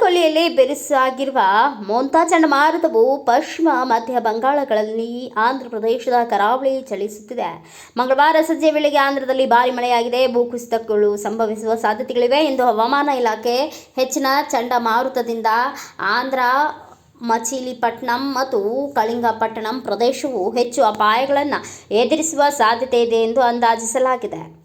ಕೊಲ್ಲಿಯಲ್ಲಿ ಬಿರುಸಾಗಿರುವ ಮೋಂತಾ ಚಂಡಮಾರುತವು ಪಶ್ಚಿಮ ಮಧ್ಯ ಬಂಗಾಳಗಳಲ್ಲಿ ಆಂಧ್ರ ಪ್ರದೇಶದ ಕರಾವಳಿ ಚಲಿಸುತ್ತಿದೆ. ಮಂಗಳವಾರ ಸಂಜೆ ವೇಳೆಗೆ ಆಂಧ್ರದಲ್ಲಿ ಭಾರಿ ಮಳೆಯಾಗಿದೆ. ಭೂಕುಸಿತಗಳು ಸಂಭವಿಸುವ ಸಾಧ್ಯತೆಗಳಿವೆ. ಎಂದು ಹವಾಮಾನ ಇಲಾಖೆ ಹೆಚ್ಚಿನ ಚಂಡಮಾರುತದಿಂದ ಆಂಧ್ರ ಮಚಿಲಿಪಟ್ಟಣಂ ಮತ್ತು ಕಳಿಂಗಪಟ್ಟಣಂ ಪ್ರದೇಶವು ಹೆಚ್ಚು ಅಪಾಯಗಳನ್ನು ಎದುರಿಸುವ ಸಾಧ್ಯತೆ ಇದೆ ಎಂದು ಅಂದಾಜಿಸಲಾಗಿದೆ.